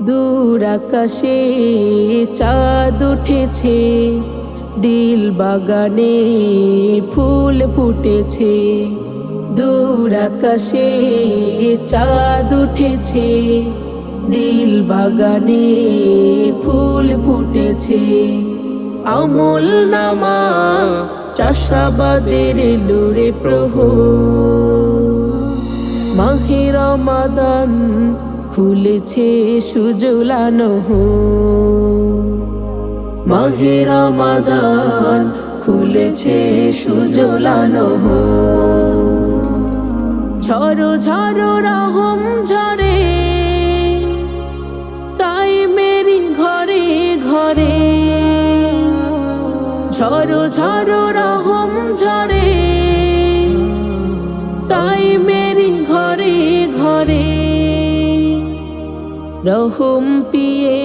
দূর আকাশে চাঁদ উঠেছে, দিল বাগানে ফুল ফুটেছে। দূর আকাশে চাঁদ উঠেছে, দিল বাগানে ফুল ফুটেছে। আমল নামা চাষাবাদের লুরে প্রহ মাহে রমাদান খুলেছে সুজলানো হো মাহে রমাদান খুলেছে সুজলানো হো ঝড়ো ঝড়ো রহম ঝরে, সাই মেরি ঘরে ঘরে। ঝড়ো ঝড়ো রহম ঝরে, সাই মেরি ঘরে ঘরে। রহম পিয়ে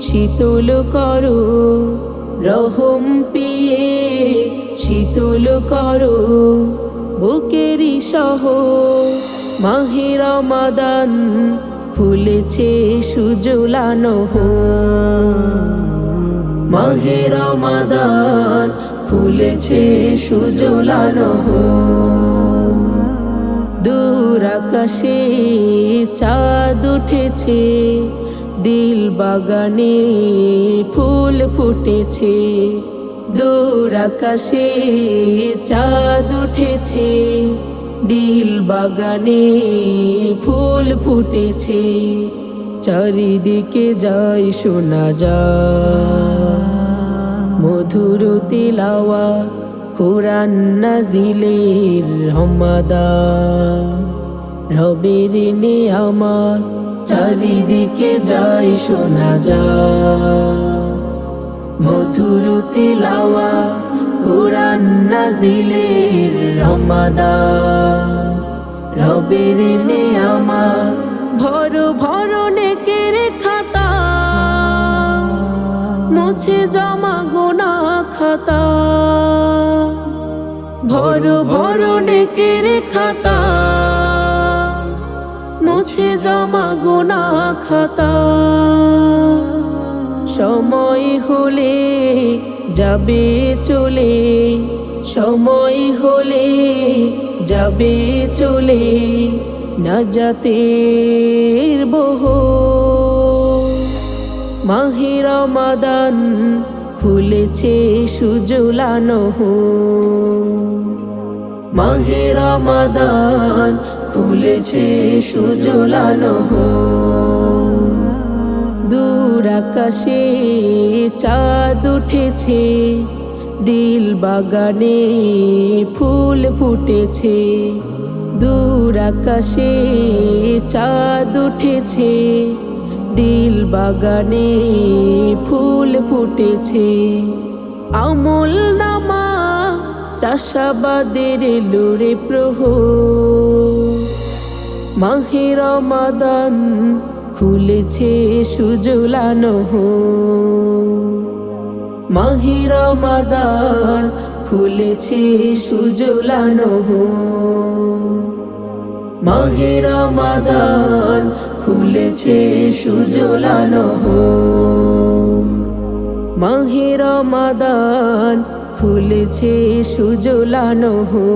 শীতল করো, রহম পিয়ে শীতল করো। বুকেরি সহ মাহে মাদান ফুলেছে সুজলানো হো। মাহে রমাদান ফুলেছে সুজলানো হো। আকাশে চাঁদ উঠেছে, দিল বাগানে ফুল ফুটেছে। দূর আকাশে চাঁদ উঠেছে, দিল বাগানে ফুল ফুটেছে। চারিদিকে যাই শোনা যা, মধুর তিলাওয়া, কোরআন নাজিলের রমাদান। রবের আমার চারিদিকে যাই শোনা যায়। মধুর তিলাওয়া কোরআন নাজিলের রমাদান। রবের আমার ভর ভর নেকের খাতা। মুছে জমা গোনা খাতা। ভর ভর নেকের খাতা। মুছে জমা গোনা খাতা। সময় হলে যাবে চলে, সময় হলে যাবে চলে না যাতের বহ মাহির মাদান খুলেছে সুজলানো মাহির মাহে খুলেছে সুজলানো দূর আকাশে চাঁদ উঠেছে, দিল বাগানে ফুল ফুটেছে। দূর আকাশে চাঁদ উঠেছে, দিল বাগানে ফুল ফুটেছে। আমল নামা চাষাবাদের লুরে প্রহ মাহে রমাদান খুলেছে সুজলানো হো মাহে রমাদান খুলেছে সুজলানো হো মাহে রমাদান খুলেছে সুজলানো হো মাহে রমাদান খুলেছে সুজলানো হো